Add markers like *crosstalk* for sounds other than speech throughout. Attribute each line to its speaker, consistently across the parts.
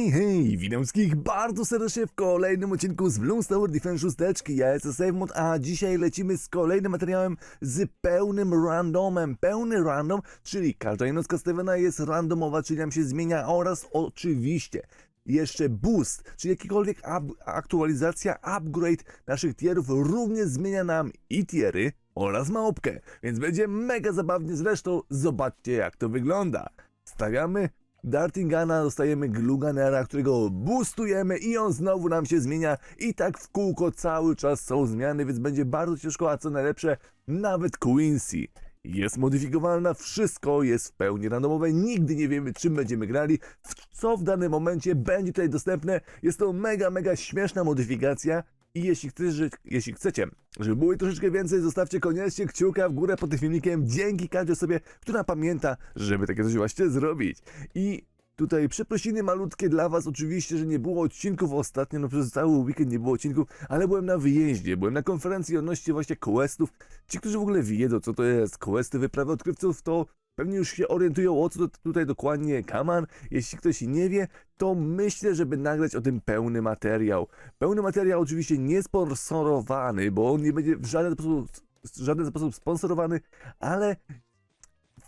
Speaker 1: Hej, hej, witam wszystkich bardzo serdecznie w kolejnym odcinku z Bloons Tower Defense 6. Ja jestem SafeMod, a dzisiaj lecimy z kolejnym materiałem z pełnym randomem. Pełny random, czyli każda jednostka Stevena jest randomowa, czyli nam się zmienia oraz oczywiście jeszcze boost, czyli jakikolwiek aktualizacja, upgrade naszych tierów również zmienia nam i tiery oraz małpkę, więc będzie mega zabawnie, zresztą zobaczcie jak to wygląda. Stawiamy Dartingana, dostajemy Gluganera, którego boostujemy i on znowu nam się zmienia. I tak w kółko cały czas są zmiany, więc będzie bardzo ciężko, a co najlepsze, nawet Quincy jest modyfikowalna, wszystko jest w pełni randomowe, nigdy nie wiemy czym będziemy grali, w co w danym momencie będzie tutaj dostępne, jest to mega, mega śmieszna modyfikacja i jeśli, chcesz, że- jeśli chcecie, żeby było troszeczkę więcej, zostawcie koniecznie kciuka w górę pod tym filmikiem, dzięki każdej osobie, która pamięta, żeby takie coś właśnie zrobić. I tutaj przeprosiny malutkie dla was, oczywiście, że nie było odcinków ostatnio, no przez cały weekend nie było odcinków, ale byłem na wyjeździe, byłem na konferencji odnośnie właśnie questów. Ci, którzy w ogóle wiedzą, co to jest questy wyprawy odkrywców, to pewnie już się orientują, o co tutaj dokładnie kaman. Jeśli ktoś nie wie, to myślę, żeby nagrać o tym pełny materiał. Pełny materiał oczywiście nie sponsorowany, bo on nie będzie w żaden sposób, w żaden sposób sponsorowany, ale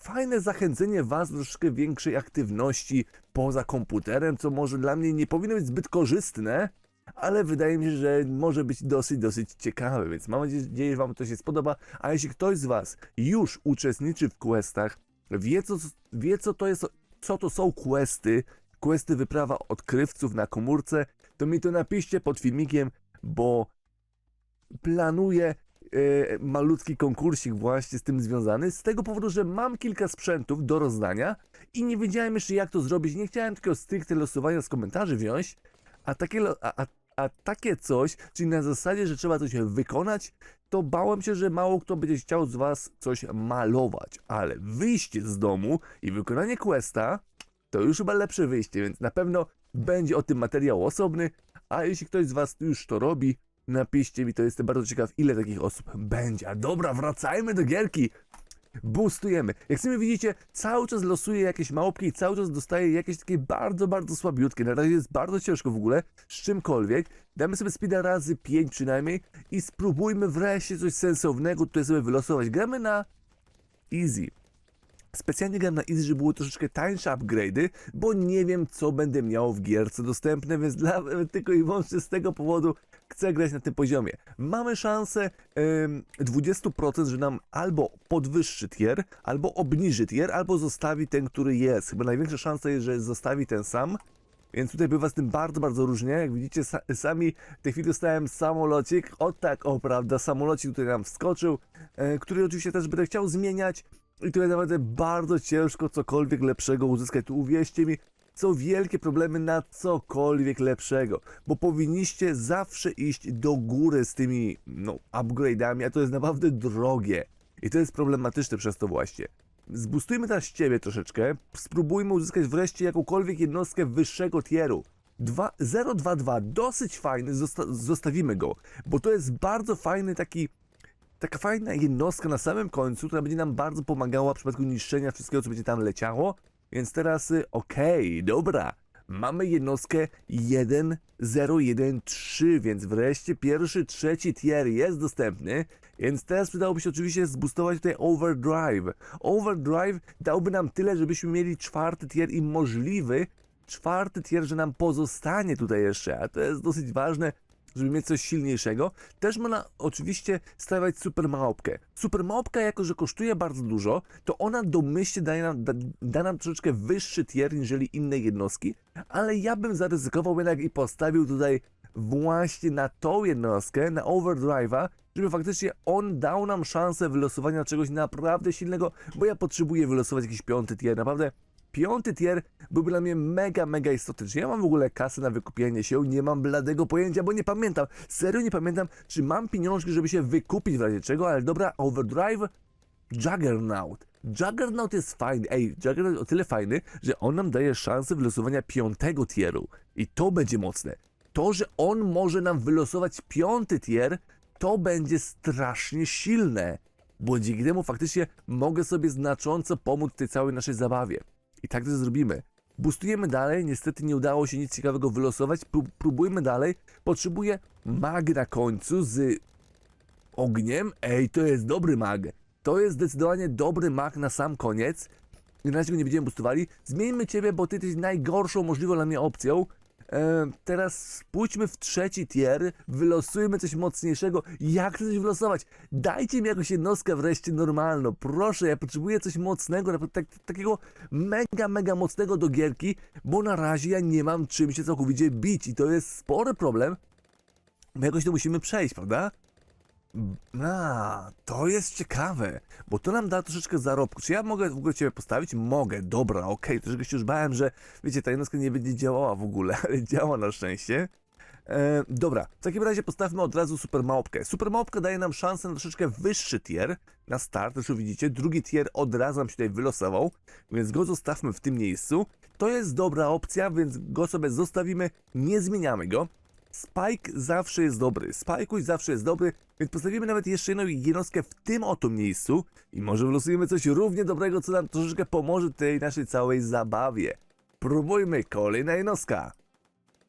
Speaker 1: fajne zachęcenie Was do troszkę większej aktywności poza komputerem, co może dla mnie nie powinno być zbyt korzystne, ale wydaje mi się, że może być dosyć, dosyć ciekawe, więc mam nadzieję, że Wam to się spodoba, a jeśli ktoś z Was już uczestniczy w questach, wie co, wie co to jest, co to są questy, questy wyprawa odkrywców na komórce, to mi to napiszcie pod filmikiem, bo planuję e, malutki konkursik właśnie z tym związany, z tego powodu, że mam kilka sprzętów do rozdania i nie wiedziałem jeszcze jak to zrobić, nie chciałem tylko stricte losowania z komentarzy wziąć, a takie, a, a, a takie coś, czyli na zasadzie, że trzeba coś wykonać, to bałem się, że mało kto będzie chciał z was coś malować, ale wyjście z domu i wykonanie questa to już chyba lepsze wyjście, więc na pewno będzie o tym materiał osobny, a jeśli ktoś z was już to robi, napiszcie mi, to jestem bardzo ciekaw, ile takich osób będzie. A dobra, wracajmy do gierki. Boostujemy. Jak sami widzicie, cały czas losuję jakieś małpki i cały czas dostaję jakieś takie bardzo, bardzo słabiutkie. Na razie jest bardzo ciężko w ogóle z czymkolwiek. Damy sobie speeda razy 5 przynajmniej i spróbujmy wreszcie coś sensownego tutaj sobie wylosować. Gramy na easy. Specjalnie gram na easy, żeby były troszeczkę tańsze upgrade'y, bo nie wiem co będę miał w gierce dostępne, więc dla, *laughs* tylko i wyłącznie z tego powodu chcę grać na tym poziomie. Mamy szansę em, 20%, że nam albo podwyższy tier, albo obniży tier, albo zostawi ten, który jest. Chyba największa szansa jest, że zostawi ten sam. Więc tutaj bywa z tym bardzo, bardzo różnie. Jak widzicie, sa sami w tej chwili dostałem samolocik. O tak, o prawda, samolocik tutaj nam wskoczył, e, który oczywiście też będę chciał zmieniać. I tutaj naprawdę bardzo ciężko cokolwiek lepszego uzyskać. Tu uwierzcie mi, są wielkie problemy na cokolwiek lepszego, bo powinniście zawsze iść do góry z tymi, no, upgrade'ami, a to jest naprawdę drogie. I to jest problematyczne przez to właśnie. Zbustujmy teraz ciebie troszeczkę, spróbujmy uzyskać wreszcie jakąkolwiek jednostkę wyższego tieru. Dwa- 022, dosyć fajny, zosta zostawimy go, bo to jest bardzo fajny taki taka fajna jednostka na samym końcu, która będzie nam bardzo pomagała w przypadku niszczenia wszystkiego, co będzie tam leciało. Więc teraz, y, okej, dobra, mamy jednostkę 1013, więc wreszcie pierwszy, trzeci tier jest dostępny. Więc teraz przydałoby się oczywiście zbustować tutaj Overdrive. Overdrive dałby nam tyle, żebyśmy mieli czwarty tier i możliwy czwarty tier, że nam pozostanie tutaj jeszcze, a to jest dosyć ważne, żeby mieć coś silniejszego. Też można oczywiście stawiać super małpkę. Super małpka, jako że kosztuje bardzo dużo, to ona domyślnie daje nam, da, da nam troszeczkę wyższy tier niżeli inne jednostki, ale ja bym zaryzykował jednak i postawił tutaj właśnie na tą jednostkę, na Overdrive'a, żeby faktycznie on dał nam szansę wylosowania czegoś naprawdę silnego, bo ja potrzebuję wylosować jakiś piąty tier, naprawdę Piąty tier byłby dla mnie mega, mega istotny. Czy ja mam w ogóle kasę na wykupienie się? Nie mam bladego pojęcia, bo nie pamiętam. Serio nie pamiętam, czy mam pieniążki, żeby się wykupić w razie czego, ale dobra, Overdrive, Juggernaut. Juggernaut jest fajny. Ej, Juggernaut o tyle fajny, że on nam daje szansę wylosowania piątego tieru. I to będzie mocne. To, że on może nam wylosować piąty tier, to będzie strasznie silne. Bo dzięki temu faktycznie mogę sobie znacząco pomóc w tej całej naszej zabawie. I tak to zrobimy. Boostujemy dalej, niestety nie udało się nic ciekawego wylosować, Pró- próbujmy dalej. Potrzebuję mag na końcu z ogniem. Ej, to jest dobry mag. To jest zdecydowanie dobry mag na sam koniec. Na razie go nie będziemy boostowali. Zmieńmy ciebie, bo ty jesteś najgorszą możliwą dla mnie opcją. E, teraz pójdźmy w trzeci tier, wylosujmy coś mocniejszego. Jak coś wylosować? Dajcie mi jakąś jednostkę wreszcie normalną. Proszę, ja potrzebuję coś mocnego, tak, takiego mega, mega mocnego do gierki, bo na razie ja nie mam czym się całkowicie bić i to jest spory problem. Bo jakoś to musimy przejść, prawda? A, to jest ciekawe, bo to nam da troszeczkę zarobku. Czy ja mogę w ogóle Ciebie postawić? Mogę, dobra, okej. Troszeczkę się już bałem, że wiecie, ta jednostka nie będzie działała w ogóle, *laughs* ale działa na szczęście. E, dobra, w takim razie postawmy od razu super małpkę. Super małpka daje nam szansę na troszeczkę wyższy tier na start, zresztą widzicie, drugi tier od razu nam się tutaj wylosował, więc go zostawmy w tym miejscu. To jest dobra opcja, więc go sobie zostawimy, nie zmieniamy go. Spike zawsze jest dobry, Spike'uś zawsze jest dobry, więc postawimy nawet jeszcze jedną jednostkę w tym oto miejscu i może wylosujemy coś równie dobrego, co nam troszeczkę pomoże tej naszej całej zabawie. Próbujmy, kolejna jednostka.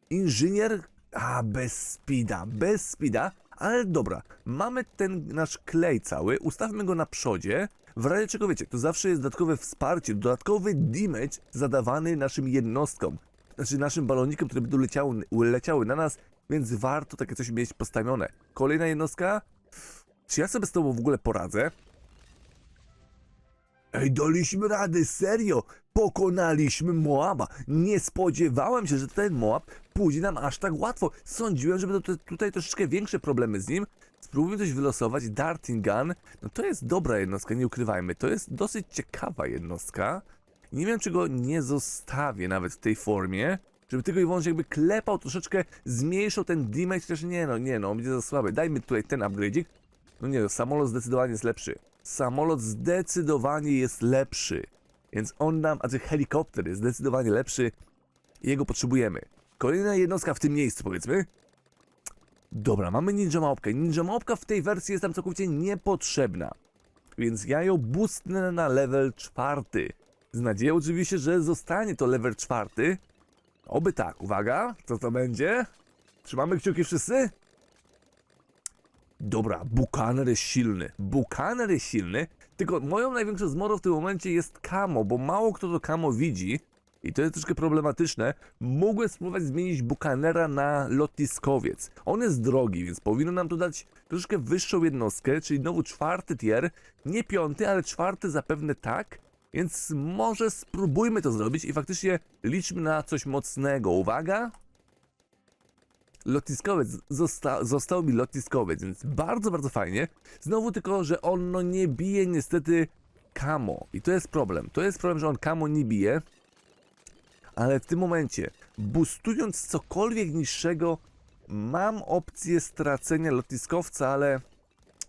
Speaker 1: Inżynier, a bez speeda, bez speeda, ale dobra, mamy ten nasz klej cały, ustawmy go na przodzie, w razie czego wiecie, to zawsze jest dodatkowe wsparcie, dodatkowy damage zadawany naszym jednostkom, znaczy naszym balonikom, które będą leciały, leciały na nas, więc warto takie coś mieć postawione. Kolejna jednostka, czy ja sobie z tobą w ogóle poradzę? Ej, daliśmy radę, serio! Pokonaliśmy Moaba! Nie spodziewałem się, że ten Moab pójdzie nam aż tak łatwo. Sądziłem, że będą tu- tutaj troszeczkę większe problemy z nim. Spróbujmy coś wylosować. Darting Gun. No to jest dobra jednostka, nie ukrywajmy. To jest dosyć ciekawa jednostka. Nie wiem, czy go nie zostawię nawet w tej formie. Żeby tylko i wyłącznie jakby klepał troszeczkę, zmniejszał ten damage, chociaż nie no, nie no, on będzie za słaby. Dajmy tutaj ten upgrade'ik. No nie, no, samolot zdecydowanie jest lepszy. Samolot zdecydowanie jest lepszy. Więc on nam, a czy helikopter jest zdecydowanie lepszy. Jego potrzebujemy. Kolejna jednostka w tym miejscu, powiedzmy. Dobra, mamy Ninja Małpkę. Ninja Małpka w tej wersji jest nam całkowicie niepotrzebna. Więc ja ją boostnę na level czwarty. Z nadzieją oczywiście, że zostanie to level czwarty. Oby tak. Uwaga, co to będzie? Trzymamy kciuki wszyscy? Dobra, Bukaner jest silny. Bukaner jest silny, tylko moją największą zmorą w tym momencie jest Kamo, bo mało kto to Kamo widzi i to jest troszkę problematyczne. Mogłem spróbować zmienić Bukanera na lotniskowiec. On jest drogi, więc powinno nam to dać troszkę wyższą jednostkę, czyli znowu czwarty tier, nie piąty, ale czwarty zapewne tak. Więc może spróbujmy to zrobić i faktycznie liczmy na coś mocnego. Uwaga! lotniskowiec, zosta został mi lotniskowiec, więc bardzo, bardzo fajnie. Znowu tylko, że on no nie bije niestety kamo i to jest problem. To jest problem, że on kamo nie bije, ale w tym momencie, boostując cokolwiek niższego, mam opcję stracenia lotniskowca, ale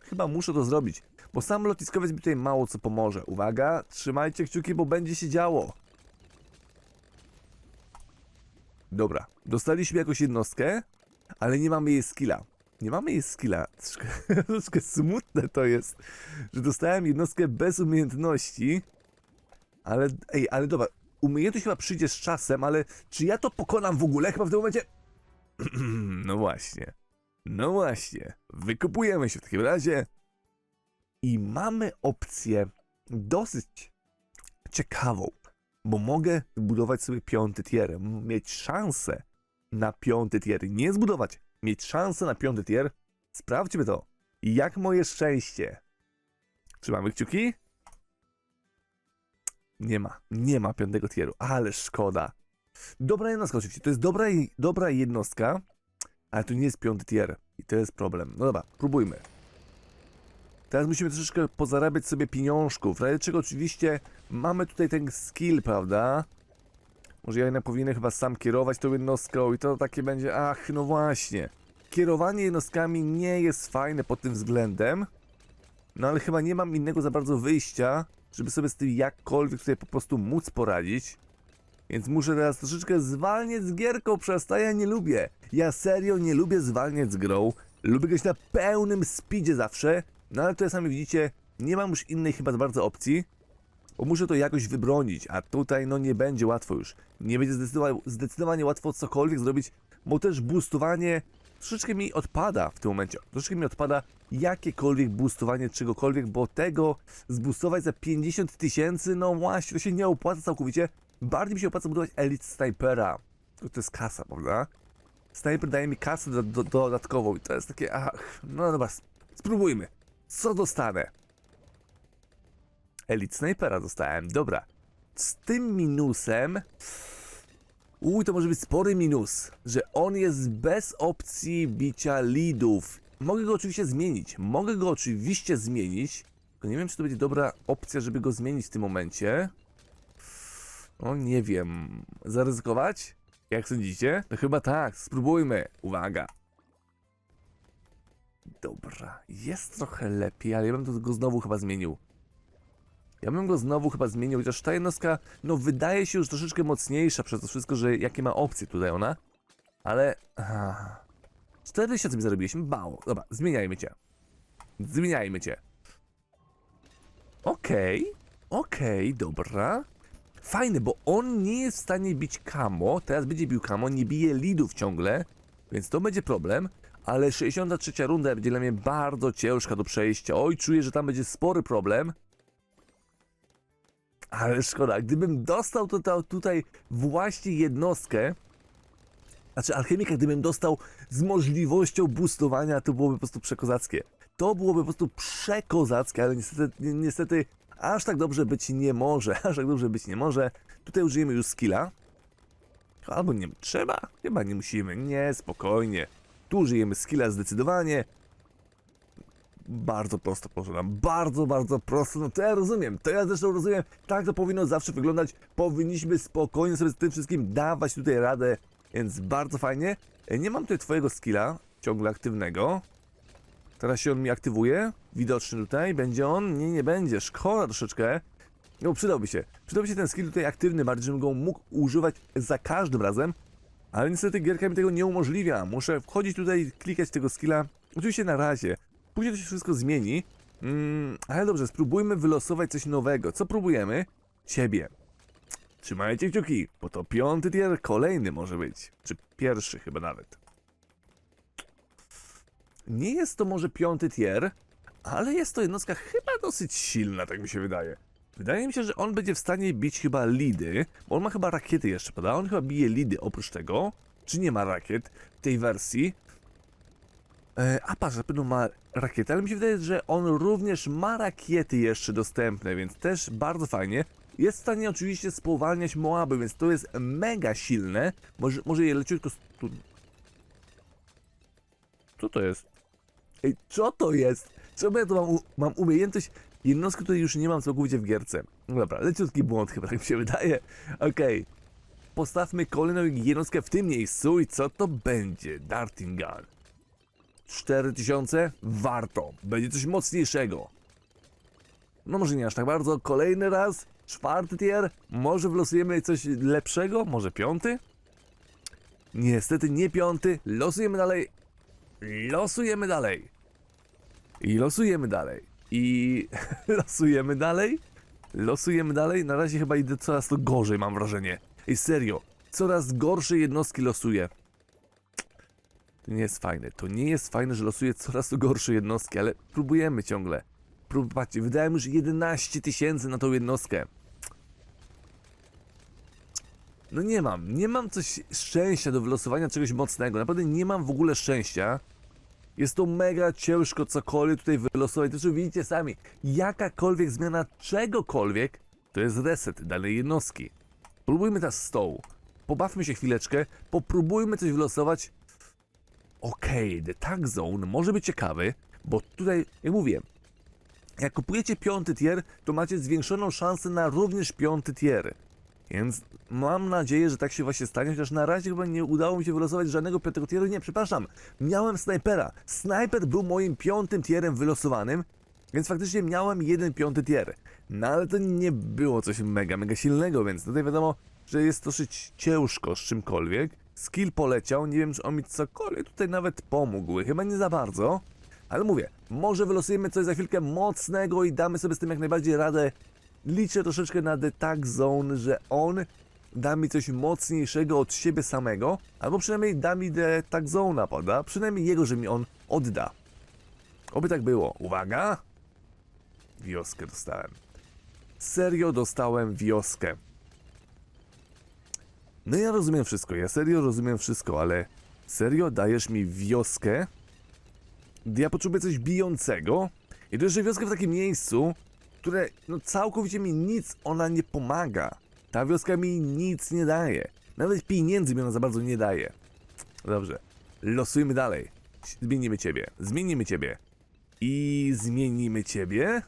Speaker 1: chyba muszę to zrobić, bo sam lotniskowiec mi tutaj mało co pomoże. Uwaga, trzymajcie kciuki, bo będzie się działo. Dobra, dostaliśmy jakąś jednostkę, ale nie mamy jej skilla. Nie mamy jej skilla. *laughs* Troszkę, troszkę smutne to jest, że dostałem jednostkę bez umiejętności. Ale, ej, ale dobra, umiejętność chyba przyjdzie z czasem, ale czy ja to pokonam w ogóle? Chyba w tym momencie... *clears throat* no właśnie. No właśnie. Wykupujemy się w takim razie. I mamy opcję dosyć ciekawą, bo mogę zbudować sobie piąty tier, mieć szansę na piąty tier. Nie zbudować, mieć szansę na piąty tier. Sprawdźmy to. Jak moje szczęście. Trzymamy kciuki? Nie ma, nie ma piątego tieru, ale szkoda. Dobra jednostka oczywiście, to jest dobra, dobra jednostka, ale to nie jest piąty tier i to jest problem. No dobra, próbujmy. Teraz musimy troszeczkę pozarabiać sobie pieniążków, w czego oczywiście mamy tutaj ten skill, prawda? Może ja jednak powinienem chyba sam kierować tą jednostką i to takie będzie, ach, no właśnie. Kierowanie jednostkami nie jest fajne pod tym względem, no ale chyba nie mam innego za bardzo wyjścia, żeby sobie z tym jakkolwiek tutaj po prostu móc poradzić. Więc muszę teraz troszeczkę zwalniać z gierką, przez to ja nie lubię. Ja serio nie lubię zwalniać z grą. Lubię grać na pełnym speedzie zawsze. No ale tutaj sami widzicie, nie mam już innej chyba za bardzo opcji. Bo muszę to jakoś wybronić, a tutaj no nie będzie łatwo już. Nie będzie zdecydowanie, zdecydowanie łatwo cokolwiek zrobić, bo też boostowanie troszeczkę mi odpada w tym momencie. Troszeczkę mi odpada jakiekolwiek boostowanie czegokolwiek, bo tego zboostować za 50 tysięcy, no właśnie, to się nie opłaca całkowicie. Bardziej mi się opłaca budować Elite Snipera. To to jest kasa, prawda? Sniper daje mi kasę do, do, dodatkową i to jest takie, ach, no dobra, sp- spróbujmy. Co dostanę? Elite Snipera dostałem, dobra. Z tym minusem... Uj, to może być spory minus, że on jest bez opcji bicia leadów. Mogę go oczywiście zmienić, mogę go oczywiście zmienić, tylko nie wiem, czy to będzie dobra opcja, żeby go zmienić w tym momencie. O, nie wiem. Zaryzykować? Jak sądzicie? No chyba tak, spróbujmy. Uwaga. Dobra, jest trochę lepiej, ale ja bym go znowu chyba zmienił. Ja bym go znowu chyba zmienił, chociaż ta jednostka, no wydaje się już troszeczkę mocniejsza przez to wszystko, że jakie ma opcje tutaj ona. Ale... ah, 4000 mi zarobiliśmy, mało. Dobra, zmieniajmy cię. Zmieniajmy cię. Okej, okej, dobra. Fajne, bo on nie jest w stanie bić kamo, teraz będzie bił kamo, nie bije lidów ciągle, więc to będzie problem, ale 63 runda będzie dla mnie bardzo ciężka do przejścia. Oj, czuję, że tam będzie spory problem. Ale szkoda, gdybym dostał to, to tutaj właśnie jednostkę, znaczy alchemika, gdybym dostał z możliwością boostowania, to byłoby po prostu przekozackie. To byłoby po prostu przekozackie, ale niestety, ni- niestety aż tak dobrze być nie może, *laughs* aż tak dobrze być nie może. Tutaj użyjemy już skilla. Albo nie trzeba? Chyba nie musimy, nie, spokojnie. Tu użyjemy skilla zdecydowanie. Bardzo prosto, nam. Bardzo, bardzo prosto. No to ja rozumiem. To ja zresztą rozumiem. Tak to powinno zawsze wyglądać. Powinniśmy spokojnie sobie z tym wszystkim dawać tutaj radę. Więc bardzo fajnie. E, Nie mam tutaj twojego skilla ciągle aktywnego. Teraz się on mi aktywuje. Widoczny tutaj. Będzie on? Nie, nie będzie. Szkoda troszeczkę. No przydałby się. Przydałby się ten skill tutaj aktywny bardziej, żebym go mógł używać za każdym razem. Ale niestety gierka mi tego nie umożliwia. Muszę wchodzić tutaj, klikać tego skilla. Oczywiście na razie. Później to się wszystko zmieni. Mm, ale dobrze, spróbujmy wylosować coś nowego. Co próbujemy? Ciebie. Trzymajcie kciuki, bo to piąty tier, kolejny może być. Czy pierwszy chyba nawet. Nie jest to może piąty tier, ale jest to jednostka chyba dosyć silna, tak mi się wydaje. Wydaje mi się, że on będzie w stanie bić chyba lidy, bo on ma chyba rakiety jeszcze, prawda? On chyba bije lidy oprócz tego. Czy nie ma rakiet w tej wersji? E, a patrz, na pewno ma rakiety, ale mi się wydaje, że on również ma rakiety jeszcze dostępne, więc też bardzo fajnie. Jest w stanie oczywiście spowalniać Moaby, więc to jest mega silne. Może, może je leciutko... stu- Co to jest? Ej, co to jest? Czemu ja tu mam, mam umiejętność? Jednostkę tutaj już nie mam całkowicie w gierce. No dobra, leciutki błąd chyba, tak mi się wydaje. Okej. Postawmy kolejną jednostkę w tym miejscu i co to będzie? Darting Gun. 4000? Warto. Będzie coś mocniejszego. No może nie aż tak bardzo. Kolejny raz. Czwarty tier. Może wlosujemy coś lepszego? Może piąty? Niestety nie piąty. Losujemy dalej. Losujemy dalej. I losujemy dalej. I *laughs* losujemy dalej. Losujemy dalej. Na razie chyba idę coraz to gorzej, mam wrażenie. I serio. Coraz gorsze jednostki losuję. To nie jest fajne. To nie jest fajne, że losuję coraz to gorsze jednostki, ale próbujemy ciągle. Prób, patrzcie, wydałem już 11 tysięcy na tą jednostkę. No nie mam, nie mam coś szczęścia do wylosowania czegoś mocnego. Naprawdę nie mam w ogóle szczęścia. Jest to mega ciężko cokolwiek tutaj wylosować. Zresztą widzicie sami, jakakolwiek zmiana czegokolwiek to jest reset danej jednostki. Próbujmy teraz stołu. Pobawmy się chwileczkę, popróbujmy coś wylosować. Okej, The Tag Zone może być ciekawy, bo tutaj, jak mówię, jak kupujecie piąty tier, to macie zwiększoną szansę na również piąty tier. Więc mam nadzieję, że tak się właśnie stanie, chociaż na razie chyba nie udało mi się wylosować żadnego piątego tieru. Nie, przepraszam, miałem snajpera. Snajper był moim piątym tierem wylosowanym, więc faktycznie miałem jeden piąty tier. No ale to nie było coś mega, mega silnego, więc tutaj wiadomo, że jest dosyć ciężko z czymkolwiek. Skill poleciał, nie wiem czy on mi cokolwiek tutaj nawet pomógł, chyba nie za bardzo. Ale mówię, może wylosujemy coś za chwilkę mocnego i damy sobie z tym jak najbardziej radę. Liczę troszeczkę na The Tag Zone, że on da mi coś mocniejszego od siebie samego, albo przynajmniej da mi The Tag Zone'a, poda? Przynajmniej jego, że mi on odda. Oby tak było. Uwaga! Wioskę dostałem. Serio dostałem wioskę. No ja rozumiem wszystko, ja serio rozumiem wszystko, ale serio dajesz mi wioskę? Ja potrzebuję coś bijącego i to jeszcze wioskę w takim miejscu, które no całkowicie mi nic ona nie pomaga. Ta wioska mi nic nie daje. Nawet pieniędzy mi ona za bardzo nie daje. Dobrze, losujmy dalej. Zmienimy ciebie, zmienimy ciebie. I zmienimy ciebie?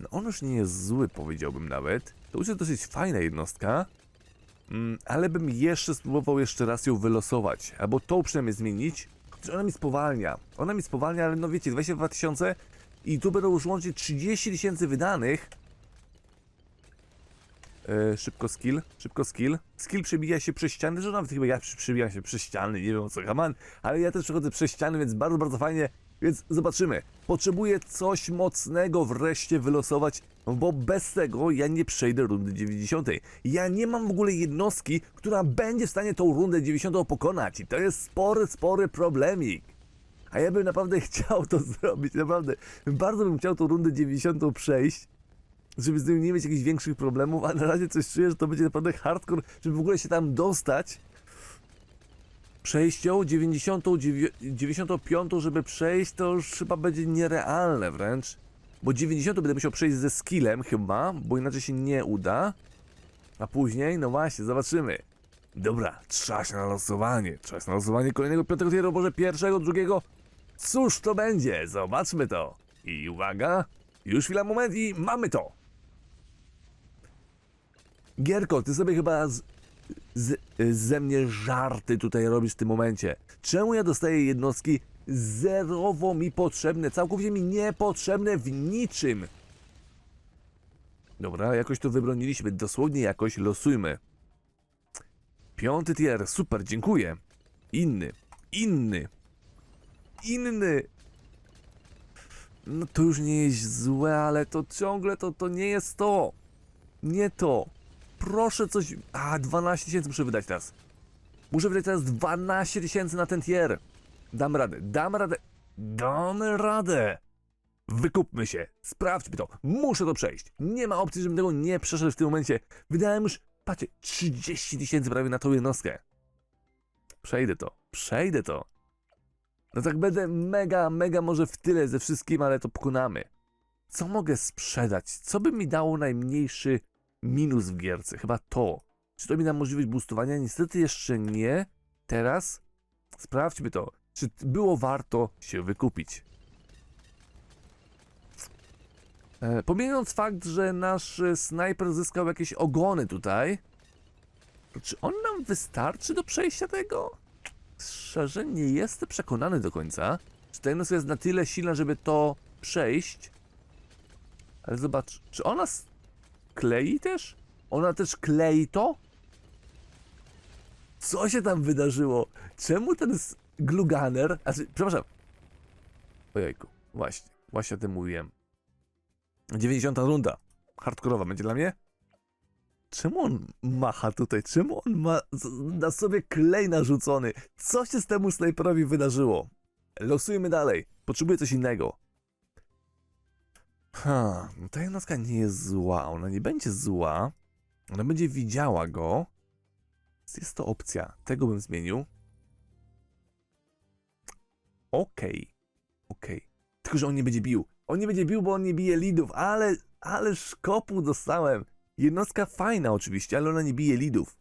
Speaker 1: No on już nie jest zły, powiedziałbym nawet. To już jest dosyć fajna jednostka. Mm, ale bym jeszcze spróbował jeszcze raz ją wylosować. Albo tą przynajmniej zmienić. Chociaż Ona mi spowalnia. Ona mi spowalnia, ale no wiecie, 22 tysiące i tu będą już łącznie 30 tysięcy wydanych. E, szybko skill, szybko skill. Skill przebija się przez ściany, że nawet chyba ja przebijam się przez ściany, nie wiem o co Haman, ale ja też przechodzę przez ściany, więc bardzo, bardzo fajnie. Więc zobaczymy. Potrzebuję coś mocnego wreszcie wylosować, bo bez tego ja nie przejdę rundy 90. Ja nie mam w ogóle jednostki, która będzie w stanie tą rundę 90 pokonać i to jest spory, spory problemik. A ja bym naprawdę *laughs* chciał to zrobić, naprawdę. Bardzo bym chciał tą rundę 90 przejść, żeby z tym nie mieć jakichś większych problemów, a na razie coś czuję, że to będzie naprawdę hardcore, żeby w ogóle się tam dostać. Przejścią 90, dziewię- 95, żeby przejść, to już chyba będzie nierealne wręcz. Bo 90 będę musiał przejść ze skillem chyba, bo inaczej się nie uda. A później, no właśnie, zobaczymy. Dobra, czas na losowanie. Czas na losowanie kolejnego piątego tieru, może pierwszego, drugiego. Cóż to będzie? Zobaczmy to. I uwaga, już chwila, moment i mamy to. Gierko, ty sobie chyba z, z, ze mnie żarty tutaj robisz w tym momencie. Czemu ja dostaję jednostki zerowo mi potrzebne, całkowicie mi niepotrzebne w niczym? Dobra, jakoś to wybroniliśmy, dosłownie jakoś losujmy. Piąty tier, super, dziękuję. Inny, inny, inny. No to już nie jest złe, ale to ciągle to, to nie jest to. Nie to. Proszę coś... A, 12 tysięcy muszę wydać teraz. Muszę wydać teraz 12 tysięcy na ten tier. Dam radę, dam radę. Damy radę. Wykupmy się, sprawdźmy to. Muszę to przejść. Nie ma opcji, żebym tego nie przeszedł w tym momencie. Wydałem już, patrzcie, 30 tysięcy prawie na tą jednostkę. Przejdę to, przejdę to. No tak będę mega, mega może w tyle ze wszystkim, ale to pokonamy. Co mogę sprzedać? Co by mi dało najmniejszy minus w gierce? Chyba to. Czy to mi da możliwość boostowania? Niestety jeszcze nie. Teraz sprawdźmy to. Czy było warto się wykupić? E, pomijając fakt, że nasz snajper zyskał jakieś ogony tutaj, to czy on nam wystarczy do przejścia tego? Szczerze, nie jestem przekonany do końca. Czy ta jednostka jest na tyle silna, żeby to przejść? Ale zobacz, czy ona klei też? Ona też klei to? Co się tam wydarzyło? Czemu ten gluganer... Znaczy, przepraszam. Ojejku, właśnie, właśnie o tym mówiłem. 90 runda. Hardkorowa będzie dla mnie? Czemu on macha tutaj? Czemu on ma na sobie klej narzucony? Co się z temu snajperowi wydarzyło? Losujmy dalej. Potrzebuję coś innego. Ha, no ta jednostka nie jest zła. Ona nie będzie zła. Ona będzie widziała go. Jest to opcja. Tego bym zmienił. Okej. Okej. Tylko, że on nie będzie bił. On nie będzie bił, bo on nie bije lidów, ale, ale szkopu dostałem. Jednostka fajna oczywiście, ale ona nie bije lidów.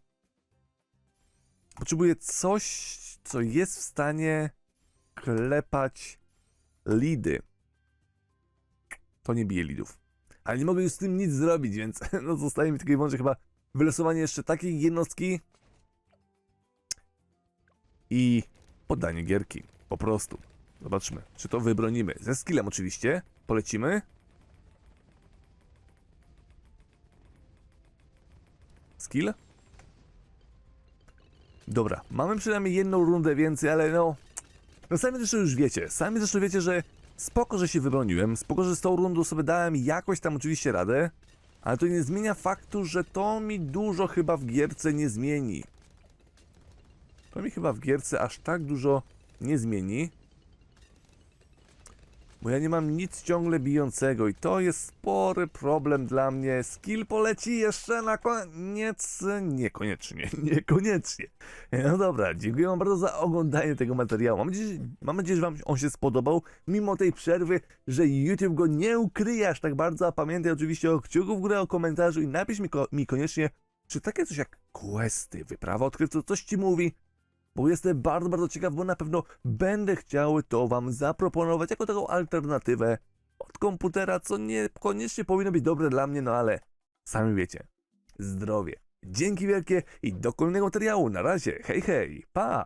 Speaker 1: Potrzebuję coś, co jest w stanie klepać lidy. To nie bije lidów. Ale nie mogę już z tym nic zrobić, więc *laughs* no zostaje mi tylko i wyłącznie chyba wylosowanie jeszcze takiej jednostki i poddanie gierki. Po prostu. Zobaczmy, czy to wybronimy. Ze skillem oczywiście. Polecimy. Skill? Dobra, mamy przynajmniej jedną rundę więcej, ale no... No sami zresztą już wiecie, sami zresztą wiecie, że spoko, że się wybroniłem, spoko, że z tą rundą sobie dałem jakoś tam oczywiście radę. Ale to nie zmienia faktu, że to mi dużo chyba w gierce nie zmieni. To mi chyba w gierce aż tak dużo nie zmieni. Bo ja nie mam nic ciągle bijącego i to jest spory problem dla mnie. Skill poleci jeszcze na koniec. Niekoniecznie, *laughs* niekoniecznie. No dobra, dziękuję wam bardzo za oglądanie tego materiału. Mam nadzieję, mam nadzieję, że wam on się spodobał, mimo tej przerwy, że YouTube go nie ukryje aż tak bardzo. A pamiętaj oczywiście o kciuku w górę, o komentarzu i napisz mi, ko- mi koniecznie, czy takie coś jak questy, wyprawa odkrywców, coś ci mówi, bo jestem bardzo, bardzo ciekaw, bo na pewno będę chciał to wam zaproponować jako taką alternatywę od komputera, co niekoniecznie powinno być dobre dla mnie, no ale sami wiecie. Zdrowie. Dzięki wielkie i do kolejnego materiału. Na razie. Hej, hej. Pa!